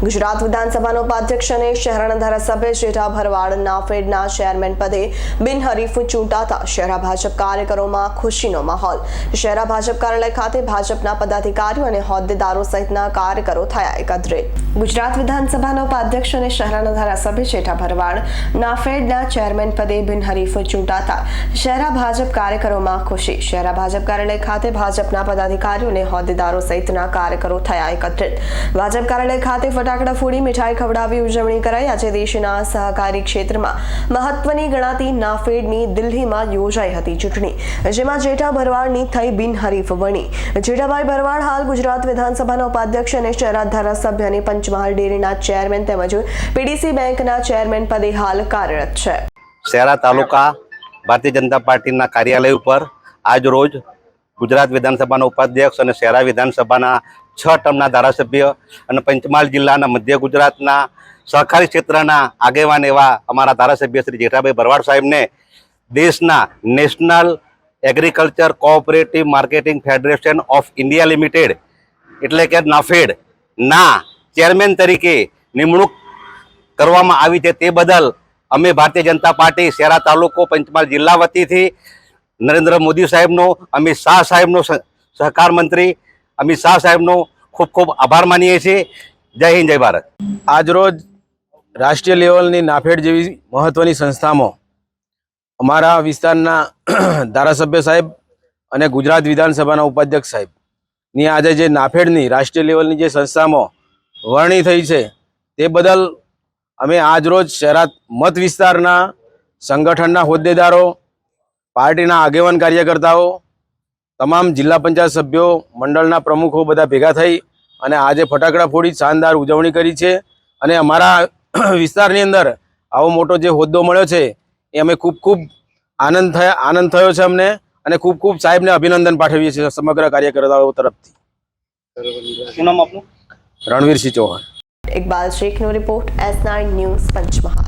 ગુજરાત વિધાનસભાના ઉપાધ્યક્ષ અને શહેરાના ધારાસભ્ય જેઠા ભરવાડ નાફેડના ચેરમેન પદે બિનહરીફ ચૂંટાતા શહેરા ભાજપ કાર્યકરોમાં ખુશીનો માહોલ. શહેરા ભાજપ કાર્યાલય ખાતે ભાજપના પદાધિકારીઓ અને હોદ્દેદારો સહિતના કાર્યકરો થયા એકત્રિત ગુજરાત વિધાનસભાના ઉપાધ્યક્ષ અને શહેરાના ધારાસભ્ય શેઠા ભરવાડ નાફેડના ચેરમેન પદે બિનહરીફ ચૂંટાતા શહેરા ભાજપ કાર્યકરોમાં ખુશી. શહેરા ભાજપ કાર્યાલય ખાતે ભાજપના પદાધિકારીઓ અને હોદ્દેદારો સહિતના કાર્યકરો થયા એકત્રિત. ભાજપ કાર્યાલય ખાતે ફટાકડા ફોડી મીઠાઈ ખવડાવી ઉજવણી કરાઈ. આજે દેશના સહકારી ક્ષેત્રમાં મહત્વની ગણાતી નાફેડની દિલ્હીમાં યોજાઈ હતી ચૂંટણી, જેમાં જેઠા ભરવાડની થઈ બિનહરીફ વણી. જેઠાભાઈ ભરવાડ હાલ ગુજરાત વિધાનસભાના ઉપાધ્યક્ષ અને શહેરાત ધારાસભ્ય અને પંચમહાલ ડેરીના ચેરમેન તેમજ પીડીસી બેંકના ચેરમેન પદે હાલ કાર્યરત છે. શહેરા તાલુકા ભારતીય જનતા પાર્ટીના કાર્યાલય ઉપર આજ રોજ ગુજરાત વિધાનસભાના ઉપાધ્યક્ષ અને શહેરા વિધાનસભાના છ ટર્મના ધારાસભ્ય અને પંચમહાલ જિલ્લાના મધ્ય ગુજરાતના સહકારી ક્ષેત્રના આગેવાન એવા અમારા ધારાસભ્ય શ્રી જેઠાભાઈ ભરવાડ સાહેબને દેશના national agriculture cooperative marketing federation of India limited, એટલે કે નાફેડ, ના ચેરમેન તરીકે નિમણૂક કરવામાં આવી છે. તે બદલ અમે ભારતીય જનતા પાર્ટી શેરા તાલુકો પંચમહાલ જિલ્લા વતીથી નરેન્દ્ર મોદી સાહેબનો, અમિત શાહ સાહેબનો સહકાર મંત્રી, અમિત શાહ સાહેબનો ખૂબ ખૂબ આભાર માનીએ છીએ. જય હિન્દ, જય ભારત. આજરોજ રાષ્ટ્રીય લેવલની નાફેડ જેવી મહત્વની સંસ્થામાં અમારા વિસ્તારના ધારાસભ્ય સાહેબ અને ગુજરાત વિધાનસભાના ઉપાધ્યક્ષ સાહેબની આજે જે નાફેડની રાષ્ટ્રીય લેવલની જે સંસ્થામાં વરણી થઈ છે, તે બદલ અમે આજરોજ શહેરા મત વિસ્તારના સંગઠનના હોદ્દેદારો પાર્ટીના આગેવાન કાર્યકર્તાઓ તમામ જિલ્લા પંચાયત સભ્યો મંડળના પ્રમુખો બધા ભેગા થઈ અને આજે ફટાકડા ફોડી શાનદાર ઉજવણી કરી છે. અને અમારા વિસ્તારની અંદર આવો મોટો જે હોદ્દો મળ્યો છે એ અમે ખૂબ ખૂબ આનંદ થયા આનંદ થયો છે અમને અને ખૂબ ખૂબ સાહેબને અભિનંદન પાઠવીએ છીએ સમગ્ર કાર્યકર્તાઓ તરફથી. શું નામ આપનું? Ranveersinh Chauhan. Iqbal શેખનો report S nine news Panchmahal.